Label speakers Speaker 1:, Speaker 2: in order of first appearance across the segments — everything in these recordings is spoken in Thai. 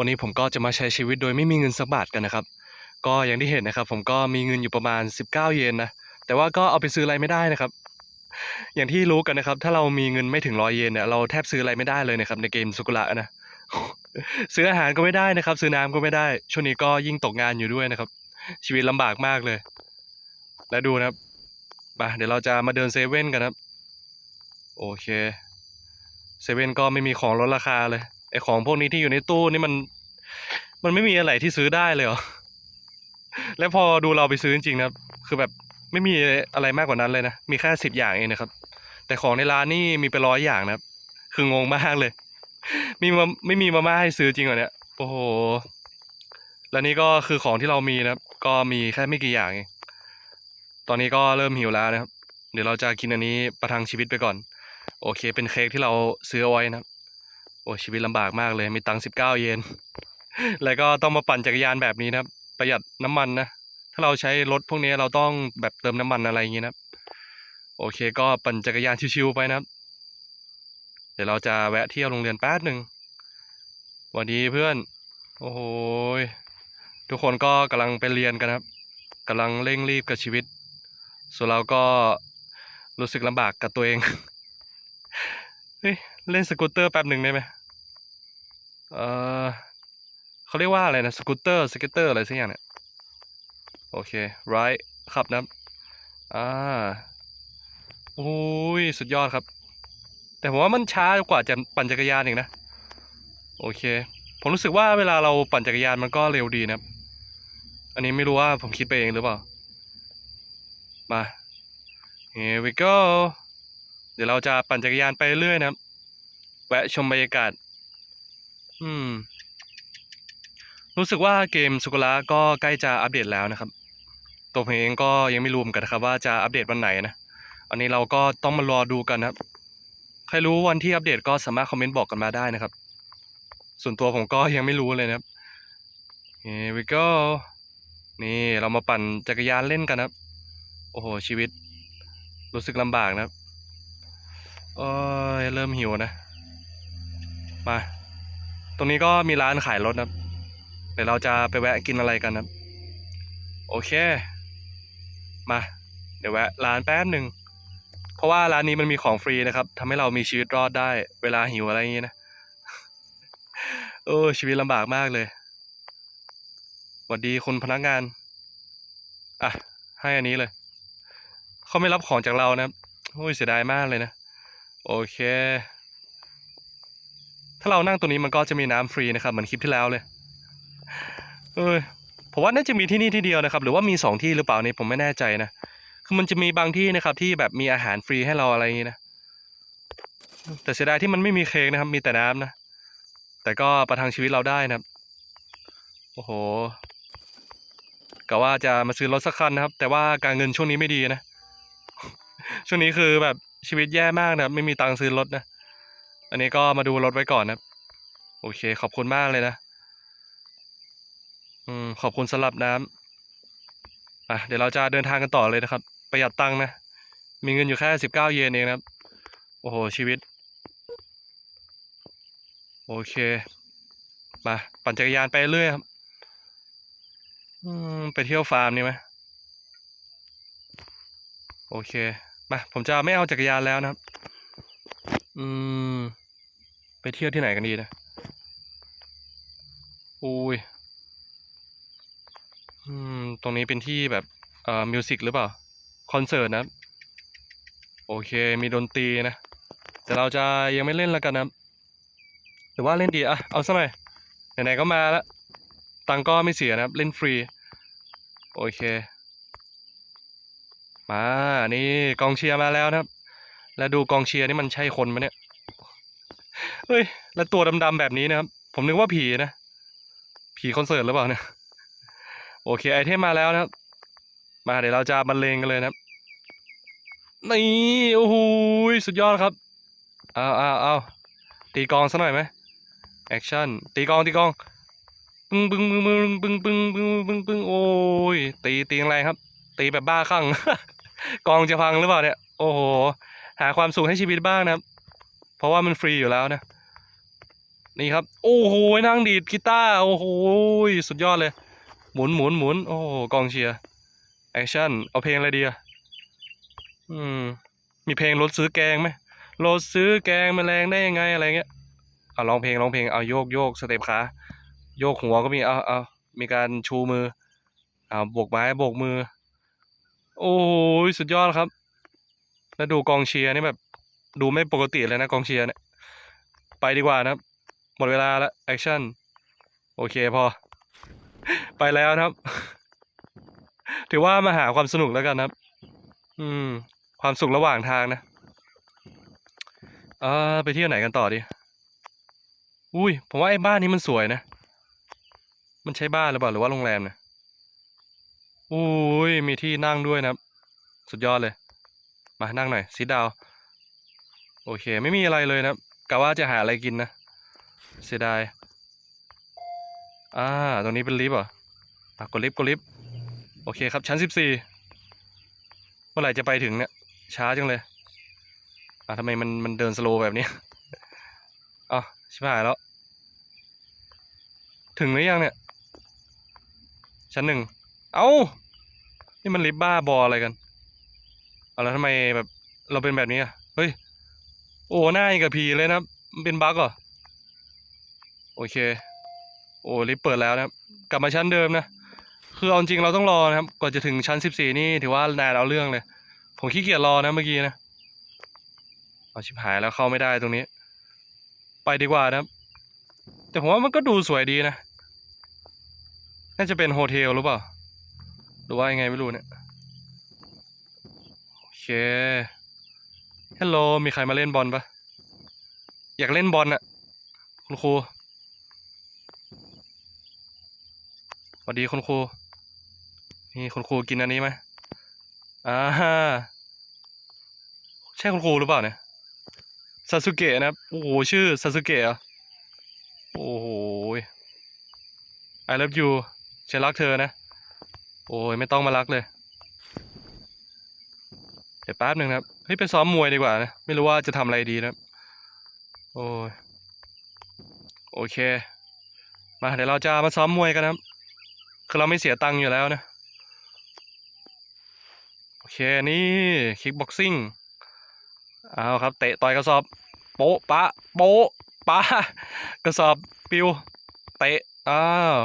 Speaker 1: วันนี้ผมก็จะมาใช้ชีวิตโดยไม่มีเงินสักบาทกันนะครับ ก็อย่างที่เห็นนะครับ ผมก็มีเงินอยู่ประมาณ 19 เยนนะ แต่ว่าก็เอาไปซื้ออะไรไม่ได้นะครับ อย่างที่รู้กันนะครับ ถ้าเรามีเงินไม่ถึงร้อยเยนเนี่ยเราแทบซื้ออะไรไม่ได้เลยนะครับในเกมสุกุระนะ ซื้ออาหารก็ไม่ได้นะครับ ซื้อน้ำก็ไม่ได้ ช่วงนี้ก็ยิ่งตกงานอยู่ด้วยนะครับ ชีวิตลำบากมากเลย แล้วดูนะครับมาเดี๋ยวเราจะมาเดินเซเว่นกันนะครับ โอเคเซเว่นก็ไม่มีของลดราคาเลย ไอของพวกนี้ที่อยู่ในตู้นี่มัน มันไม่มีอะไรที่ซื้อได้เลยเหรอ แล้วพอดูเราไปซื้อจริงๆนะครับ คือแบบไม่มีอะไรมากกว่านั้นเลยนะ มีแค่สิบอย่างเองนะครับ แต่ของในร้านนี่มีเป็นร้อยอย่างนะครับ คืองงมากเลย มีมาไม่มีมาม่าให้ซื้อจริงเหรอเนี่ย โอ้โห แล้วนี่ก็คือของที่เรามีนะครับ ก็มีแค่ไม่กี่อย่างเอง ตอนนี้ก็เริ่มหิวแล้วนะครับ เดี๋ยวเราจะกินอันนี้ประทังชีวิตไปก่อน โอเค เป็นเค้กที่เราซื้อเอาไว้นะครับ อ้ชีวิตลำบากมากเลย มีตังค์สิบเก้าเยน แล้วก็ต้องมาปั่นจักรยานแบบนี้นะครับ ประหยัดน้ำมันนะ ถ้าเราใช้รถพวกนี้เราต้องแบบเติมน้ำมันอะไรอย่างนี้นะโอเค ก็ปั่นจักรยานชิวๆไปนะครับ เดี๋ยวเราจะแวะเที่ยวโรงเรียนแป๊บหนึ่งสวัสดีเพื่อน โอ้โหทุกคนก็กำลังไปเรียนกันครับกำลังเร่งรีบกับชีวิต ส่วนเราก็รู้สึกลำบากกับตัวเอง เฮ้ย เล่นสกูตเตอร์แป๊บหนึ่งได้ไหม เออเขาเรียกว่าอะไรนะสกูตเตอร์สเก็ตเตอร์อะไรสักอย่างเนี่ยโอเค right ครับนะอ่าโอ้ยสุดยอดครับ แต่ผมว่ามันช้ากว่าจะปั่นจักรยานอีกนะ โอเค ผมรู้สึกว่าเวลาเราปั่นจักรยานมันก็เร็วดีนะอันนี้ไม่รู้ว่าผมคิดไปเองหรือเปล่า มา here we go เดี๋ยวเราจะปั่นจักรยานไปเรื่อยนะแวะชมบรรยากาศ อืม รู้สึกว่าเกมสุกุระก็ใกล้จะอัปเดตแล้วนะครับ ตัวผมเองก็ยังไม่รู้เหมือนกันนะครับ ว่าจะอัปเดตวันไหนนะ อันนี้เราก็ต้องมารอดูกันนะครับ ใครรู้วันที่อัปเดตก็สามารถคอมเมนต์บอกกันมาได้นะครับ ส่วนตัวผมก็ยังไม่รู้เลยนะครับ here we go นี่เรามาปั่นจักรยานเล่นกันนะครับ โอ้โห ชีวิต รู้สึกลำบากนะครับเอ้ยเริ่มหิวนะ มา ตรงนี้ก็มีร้านขายรถนะครับเดี๋ยวเราจะไปแวะกินอะไรกันนะโอเค มา เดี๋ยวแวะร้านแป๊บหนึ่งเพราะว่าร้านนี้มันมีของฟรีนะครับทำให้เรามีชีวิตรอดได้ เวลาหิวอะไรอย่างนี้นะโอ้ชีวิตลำบากมากเลยสวัสดีคุณพนักงานอะให้อันนี้เลยเขาไม่รับของจากเรานะครับโอ้ยเสียดายมากเลยนะ โอเค ถ้าเรานั่งตัวนี้มันก็จะมีน้ำฟรีนะครับเหมือนคลิปที่แล้วเลยเอ้ยผมว่าน่าจะมีที่นี่ที่เดียวนะครับ หรือว่ามีสองที่หรือเปล่านี่ผมไม่แน่ใจนะคือมันจะมีบางที่นะครับ ที่แบบมีอาหารฟรีให้เราอะไรอย่างนี้นะแต่เสียดายที่มันไม่มีเค้กนะครับ มีแต่น้ำนะแต่ก็ประทังชีวิตเราได้นะครับ โอ้โหกะว่าจะมาซื้อรถสักคันนะครับ แต่ว่าการเงินช่วงนี้ไม่ดีนะ ช่วงนี้คือแบบชีวิตแย่มากนะไม่มีตังค์ซื้อรถนะ อันนี้ก็มาดูรถไว้ก่อนนะโอเค ขอบคุณมากเลยนะ อืม ขอบคุณสำหรับน้ำอะเดี๋ยวเราจะเดินทางกันต่อเลยนะครับ ประหยัดตังค์นะ มีเงินอยู่แค่สิบเก้าเยนเองนะครับ โอ้โห ชีวิต โอเค มา ปั่นจักรยานไปเรื่อยครับ อืม ไปเที่ยวฟาร์มนี่ไหมโอเค มา ผมจะไม่เอาจักรยานแล้วนะครับ อืม ไปเที่ยวที่ไหนกันดีนะอุ้ยอืม ตรงนี้เป็นที่แบบเอ่อมิวสิกหรือเปล่า คอนเสิร์ตนะ โอเค มีดนตรีนะ แต่เราจะยังไม่เล่นแล้วกันนะหรือว่าเล่นดีอะเอาซะหน่อย ไหนๆก็มาแล้ว ตังก็ไม่เสียนะครับ เล่นฟรี โอเค มา นี่กองเชียร์มาแล้วนะครับ แล้วดูกองเชียร์นี่มันใช่คนไหมเนี่ย เฮ้ย แล้วตัวดำๆแบบนี้นะครับ ผมนึกว่าผีนะ ผีคอนเสิร์ตหรือเปล่าเนี่ย โอเค ไอเทมมาแล้วนะครับ มาเดี๋ยวเราจะบรรเลงกันเลยนะครับ นี่ โอ้โหสุดยอดครับ เอาเอาเอาตีกองซะหน่อยไหมแอคชั่น ตีกอง ตีกองปึ้งปึ้งปึ้งปึ้งปึ้งปึ้งปึ้งปึ้งปึ้งโอ้ย ตีตีแรงครับ ตีแบบบ้าคลั่ง กองจะพังหรือเปล่าเนี่ย โอ้โห หาความสุขให้ชีวิตบ้างนะครับ เพราะว่ามันฟรีอยู่แล้วนะ นี่ครับ โอ้โหนั่งดีดกีตาร์โอ้โหสุดยอดเลย หมุนหมุนหมุนโอ้โหกองเชียร์แอคชั่นเอาเพลงอะไรดีอะอืม มีเพลงรถซื้อแกงไหมรถซื้อแกงแมลงได้ยังไงอะไรเงี้ยเอาร้องเพลงร้องเพลงเอาโยกโยกสเต็ปขาโยกหัวก็มีเอาเอามีการชูมือเอาโบกไม้โบกมือ โอ้ยสุดยอดครับ แล้วดูกองเชียร์นี่แบบ ดูไม่ปกติเลยนะกองเชียร์เนี่ย ไปดีกว่านะครับ หมดเวลาแล้วแอคชั่น โอเคพอ ไปแล้วนะครับ ถือว่ามาหาความสนุกแล้วกันนะครับ อืม ความสุขระหว่างทางนะเออไปเที่ยวไหนกันต่อดี อุ้ย ผมว่าไอ้บ้านนี้มันสวยนะ มันใช่บ้านหรือเปล่าหรือว่าโรงแรมเนี่ยอุ้ย มีที่นั่งด้วยนะครับ สุดยอดเลย มานั่งหน่อยซิดาว โอเค ไม่มีอะไรเลยนะกะว่าจะหาอะไรกินนะ เสียดาย อ่า ตรงนี้เป็นลิฟต์เหรออะกดลิฟต์กดลิฟต์โอเคครับชั้นสิบสี่เมื่อไหร่จะไปถึงเนี่ย ช้าจังเลย อะทำไมมันมันเดินสโลว์แบบนี้อ๋อชิบหายแล้ว ถึงหรือยังเนี่ย ชั้นหนึ่ง เอ้า นี่มันลิฟต์บ้าบออะไรกันเอาแล้วทำไมแบบเราเป็นแบบนี้อะ เฮ้ย โอ้หน้าอย่างกับผีเลยนะครับ มันเป็นบั๊กเหรอ โอเค โอ้ลิฟต์เปิดแล้วนะครับ กลับมาชั้นเดิมนะ คือเอาจริงเราต้องรอนะครับ กว่าจะถึงชั้นสิบสี่นี่ถือว่านานเอาเรื่องเลย ผมขี้เกียจรอนะเมื่อกี้นะ เอาชิบหายแล้วเข้าไม่ได้ตรงนี้ ไปดีกว่านะครับ แต่ผมว่ามันก็ดูสวยดีนะ น่าจะเป็นโฮเทลหรือเปล่า หรือว่ายังไงไม่รู้เนี่ย โอเค ฮัลโหลมีใครมาเล่นบอลปะอยากเล่นบอลน่ะคุณครูสวัสดีคุณครูนี่คุณครูกินอันนี้ไหมอ่าใช่คุณครูหรือเปล่าเนี่ยซาสึเกะนะครับโอ้โหชื่อซาสึเกะเหรอโอ้โห I love you ฉันรักเธอนะ โอ้ยไม่ต้องมารักเลย ดี๋ยวแป๊บหนึ่งครับเฮ้ยไปซ้อมมวยดีกว่านะไม่รู้ว่าจะทำอะไรดีนะโอ้ยโอเค มาเดี๋ยวเราจะมาซ้อมมวยกันนะครับคือเราไม่เสียตังค์อยู่แล้วนะโอเคนี่คิกบ็อกซิ่งเอาครับ เตะต่อยกระสอบโป๊ะปะโป๊ะปะกระสอบปิวเตะอ้าว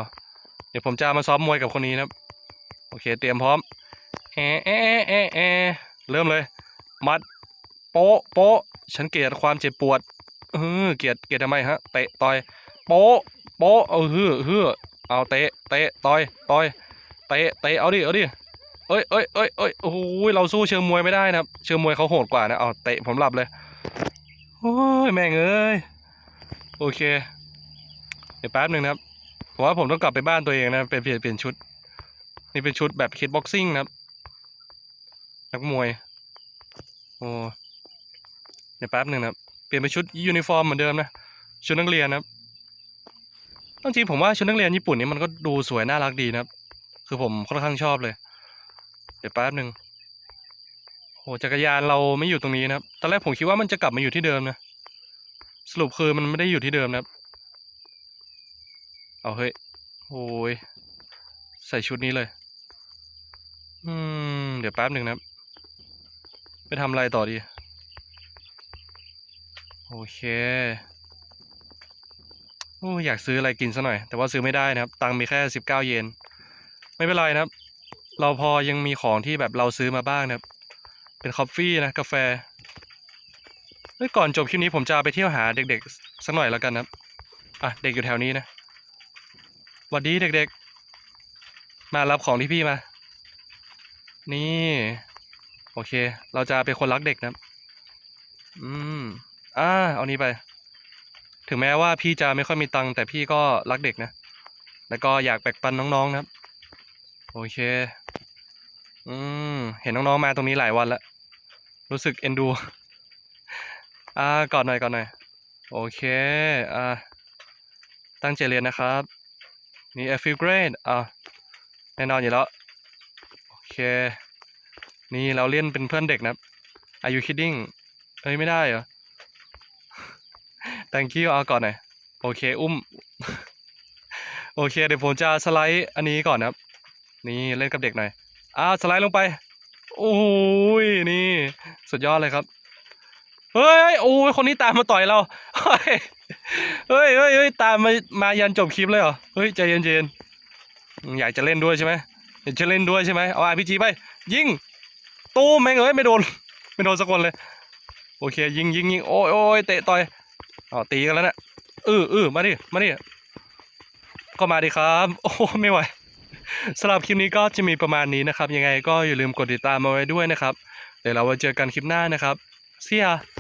Speaker 1: เดี๋ยวผมจะมาซ้อมมวยกับคนนี้นะครับโอเค เตรียมพร้อมแอะแอะแอะแอะ เริ่มเลย มัด โป๊ะโป๊ะฉันเกลียดความเจ็บปวดเออเกลียดเกลียดทำไมฮะเตะต่อยโป๊ะโป๊ะเอาฮือฮือเอาเตะเตะต่อยต่อยเตะเตะเอาดิเอาดิเอ้ยเอ้ยเอ้ยเอ้ยโอ้โหเราสู้เชิงมวยไม่ได้นะครับเชิงมวยเขาโหดกว่านะเอาเตะผมหลับเลยโอ้ยแม่งเอ้ยโอเคเดี๋ยวแป๊บหนึ่งนะครับผมว่าผมต้องกลับไปบ้านตัวเองนะไปเปลี่ยนเปลี่ยนชุด นี่เป็นชุดแบบคิดบ็อกซิ่งนะครับ นักมวย โอ้เดี๋ยวแป๊บหนึ่งนะเปลี่ยนเป็นชุดยูนิฟอร์มเหมือนเดิมนะ ชุดนักเรียนนะครับจริงผมว่าชุดนักเรียนญี่ปุ่นนี่มันก็ดูสวยน่ารักดีนะครับ คือผมค่อนข้างชอบเลย เดี๋ยวแป๊บหนึ่งโหจักรยานเราไม่อยู่ตรงนี้นะครับ ตอนแรกผมคิดว่ามันจะกลับมาอยู่ที่เดิมนะ สรุปคือมันไม่ได้อยู่ที่เดิมนะครับ เอาเฮ้ยโอ้ยใส่ชุดนี้เลย อืม เดี๋ยวแป๊บหนึ่งนะครับ ไปทำอะไรต่อดี โอเคโอ้อยากซื้ออะไรกินซะหน่อย แต่ว่าซื้อไม่ได้นะครับ ตังค์มีแค่สิบเก้าเยน ไม่เป็นไรนะครับ เราพอยังมีของที่แบบเราซื้อมาบ้างนะครับ เป็นคอฟฟี่นะ กาแฟเฮ้ยก่อนจบคลิปนี้ผมจะไปเที่ยวหาเด็กๆ สักหน่อยแล้วกันนะครับ อะ เด็กอยู่แถวนี้นะสวัสดีเด็กๆ มารับของที่พี่มา นี่ โอเค เราจะเป็นคนรักเด็กนะ อืม อ่า เอานี้ไป ถึงแม้ว่าพี่จะไม่ค่อยมีตังค์แต่พี่ก็รักเด็กนะ แล้วก็อยากแบ่งปันน้องๆนะครับ โอเค อืม เห็นน้องๆมาตรงนี้หลายวันแล้ว รู้สึกเอ็นดู อ่ากอดหน่อยกอดหน่อย โอเค อ่า ตั้งใจเรียนนะครับ นี่ I feel great อ่าแน่นอนอยู่แล้ว โอเค นี่เราเล่นเป็นเพื่อนเด็กนะครับ Are you kidding เอ้ยไม่ได้เหรอ thank you เอาก่อนหน่อยโอเค อุ้ม โอเค เดี๋ยวผมจะสไลด์อันนี้ก่อนนะครับ นี่เล่นกับเด็กหน่อยอ้าวสไลด์ลงไป โอ้ยนี่ สุดยอดเลยครับ เฮ้ยโอ้ยคนนี้ตามมาต่อยเรา เฮ้ยเฮ้ยเฮ้ยเฮ้ยตามมามายันจบคลิปเลยเหรอ เฮ้ยใจเย็นๆอยากจะเล่นด้วยใช่ไหมอยากจะเล่นด้วยใช่ไหมเอาอาพีจีไป ยิง ตู้มแม่งเอ้ยไม่โดน ไม่โดนสักคนเลย โอเค ยิงยิงยิงโอ้ยโอ้ยเตะต่อยอ๋อตีกันแล้วเนะเออเออมาดิมาดิก็มาดิครับ โอ้ไม่ไหวสำหรับคลิปนี้ก็จะมีประมาณนี้นะครับ ยังไงก็อย่าลืมกดติดตามมาไว้ด้วยนะครับ เดี๋ยวเราไว้เจอกันคลิปหน้านะครับเสีย